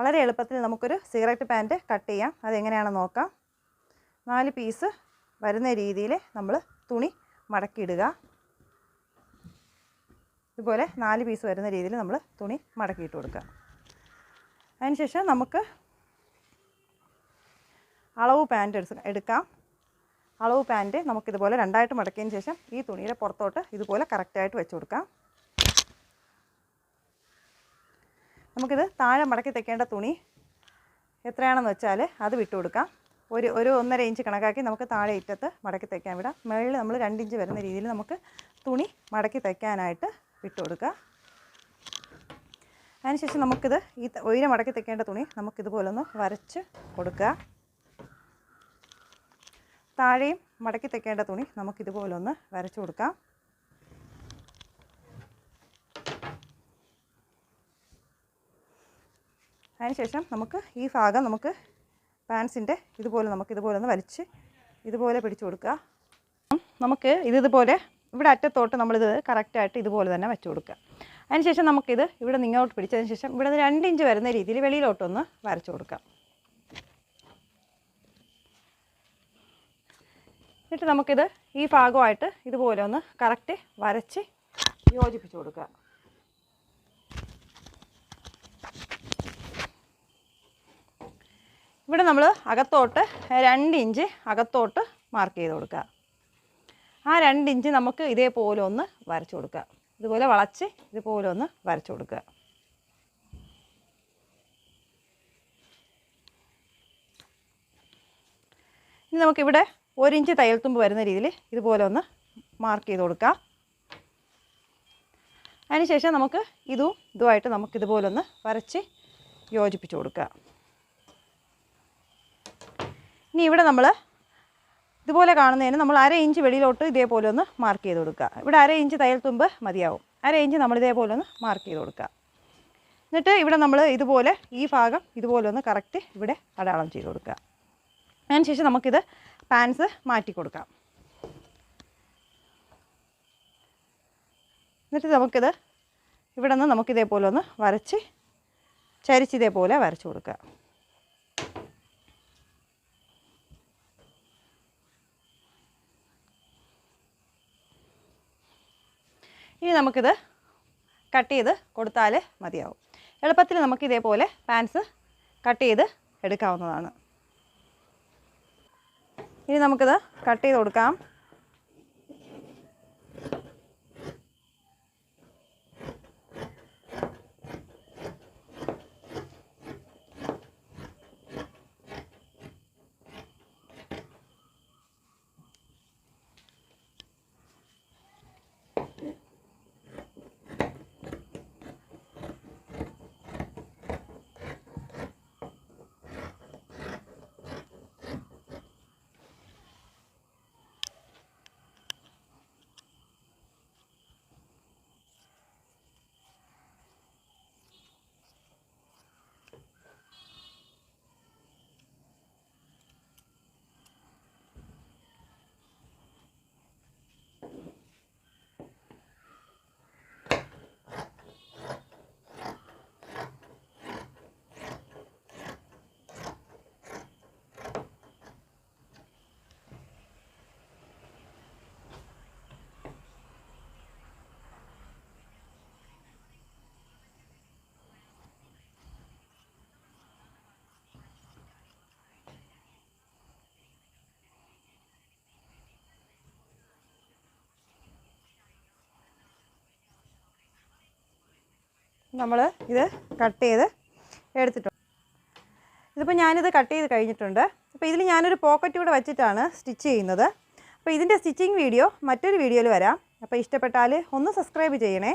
വളരെ എളുപ്പത്തിൽ നമുക്കൊരു സിഗരറ്റ് പാന്റ് കട്ട് ചെയ്യാം. അതെങ്ങനെയാണെന്ന് നോക്കാം. നാല് പീസ് വരുന്ന രീതിയിൽ നമ്മൾ തുണി മടക്കിയിടുക. ഇതുപോലെ നാല് പീസ് വരുന്ന രീതിയിൽ നമ്മൾ തുണി മടക്കിയിട്ട് കൊടുക്കുക. അതിനുശേഷം നമുക്ക് അളവ് പാന്റ് എടുത്ത് എടുക്കാം. അളവ് പാന്റ് നമുക്കിതുപോലെ രണ്ടായിട്ട് മടക്കിയതിന് ശേഷം ഈ തുണിയുടെ പുറത്തോട്ട് ഇതുപോലെ കറക്റ്റായിട്ട് വെച്ച് കൊടുക്കാം. നമുക്കിത് താഴെ മടക്കി തയ്ക്കേണ്ട തുണി എത്രയാണെന്ന് വെച്ചാൽ അത് വിട്ടു കൊടുക്കാം. ഒരു ഒരു ഒന്നര ഇഞ്ച് കണക്കാക്കി നമുക്ക് താഴെ ഇറ്റത്ത് മടക്കി തയ്ക്കാൻ വിടാം. മുകളിൽ നമ്മൾ രണ്ടിഞ്ച് വരുന്ന രീതിയിൽ നമുക്ക് തുണി മടക്കി തയ്ക്കാനായിട്ട് വിട്ടു കൊടുക്കുക. അതിനുശേഷം നമുക്കിത് ഈ ഉയരം മടക്കി തയ്ക്കേണ്ട തുണി നമുക്കിതുപോലെ ഒന്ന് വരച്ച് കൊടുക്കുക. താഴെയും മടക്കി തയ്ക്കേണ്ട തുണി നമുക്കിതുപോലൊന്ന് വരച്ച് കൊടുക്കാം. അതിനുശേഷം നമുക്ക് ഈ ഭാഗം നമുക്ക് പാൻസിന്റെ ഇതുപോലെ നമുക്ക് ഇതുപോലെ ഒന്ന് വലിച്ച് ഇതുപോലെ പിടിച്ചു കൊടുക്കുക. നമുക്ക് ഇത് ഇതുപോലെ ഇവിടെ അറ്റത്തോട്ട് നമ്മളിത് കറക്റ്റായിട്ട് ഇതുപോലെ തന്നെ വെച്ച് കൊടുക്കുക. അതിനുശേഷം നമുക്കിത് ഇവിടെ നിങ്ങോട്ട് പിടിച്ചതിന് ശേഷം ഇവിടെ നിന്ന് രണ്ട് ഇഞ്ച് വരുന്ന രീതിയിൽ വെളിയിലോട്ടൊന്ന് വരച്ചു കൊടുക്കാം എന്നിട്ട് നമുക്കിത് ഈ ഭാഗമായിട്ട് ഇതുപോലെ ഒന്ന് കറക്റ്റ് വരച്ച് യോജിപ്പിച്ച് കൊടുക്കുക. ഇവിടെ നമ്മൾ അകത്തോട്ട് രണ്ട് ഇഞ്ച് അകത്തോട്ട് മാർക്ക് ചെയ്ത് കൊടുക്കുക. ആ രണ്ട് ഇഞ്ച് നമുക്ക് ഇതേപോലെ ഒന്ന് വരച്ചു കൊടുക്കുക. ഇതുപോലെ വളച്ച് ഇതുപോലെ ഒന്ന് വരച്ചു കൊടുക്കുക. ഇനി നമുക്കിവിടെ ഒരിഞ്ച് തയ്യൽത്തുമ്പ് തയ്യൽ വരുന്ന രീതിയിൽ ഇതുപോലെ ഒന്ന് മാർക്ക് ചെയ്ത് കൊടുക്കാം. അതിനുശേഷം നമുക്ക് ഇതും ഇതുമായിട്ട് നമുക്ക് ഇതുപോലെ ഒന്ന് വരച്ച് യോജിപ്പിച്ച് കൊടുക്കുക. ഇനി ഇവിടെ നമ്മൾ ഇതുപോലെ കാണുന്നതിന് നമ്മൾ അര ഇഞ്ച് വെളിയിലോട്ട് ഇതേപോലെ ഒന്ന് മാർക്ക് ചെയ്ത് കൊടുക്കുക. ഇവിടെ അര ഇഞ്ച് തയ്യൽ തുമ്പ് മതിയാവും. അര ഇഞ്ച് നമ്മൾ ഇതേപോലെ ഒന്ന് മാർക്ക് ചെയ്ത് കൊടുക്കുക. എന്നിട്ട് ഇവിടെ നമ്മൾ ഇതുപോലെ ഈ ഭാഗം ഇതുപോലെ ഒന്ന് കറക്റ്റ് ഇവിടെ അടയാളം ചെയ്ത് കൊടുക്കുക. അതിനുശേഷം നമുക്കിത് പാൻസ് മാറ്റി കൊടുക്കാം. എന്നിട്ട് നമുക്കിത് ഇവിടെ നിന്ന് നമുക്കിതേപോലെ ഒന്ന് വരച്ച് ചരിച്ചിതേപോലെ വരച്ച് കൊടുക്കുക. ഇനി നമുക്കിത് കട്ട് ചെയ്ത് കൊടുത്താൽ മതിയാവും. എളുപ്പത്തിൽ നമുക്ക് ഇതേപോലെ പാൻസ് കട്ട് ചെയ്ത് എടുക്കാവുന്നതാണ്. ഇനി നമുക്കിത് കട്ട് ചെയ്ത് കൊടുക്കാം. നമ്മൾ ഇത് കട്ട് ചെയ്ത് എടുത്തിട്ടുണ്ട്. ഇതിപ്പോൾ ഞാനിത് കട്ട് ചെയ്ത് കഴിഞ്ഞിട്ടുണ്ട്. അപ്പോൾ ഇതിൽ ഞാനൊരു പോക്കറ്റ് കൂടെ വെച്ചിട്ടാണ് സ്റ്റിച്ച് ചെയ്യുന്നത്. അപ്പോൾ ഇതിന്റെ സ്റ്റിച്ചിങ് വീഡിയോ മറ്റൊരു വീഡിയോയിൽ വരാം. അപ്പോൾ ഇഷ്ടപ്പെട്ടാൽ ഒന്ന് സബ്സ്ക്രൈബ് ചെയ്യണേ.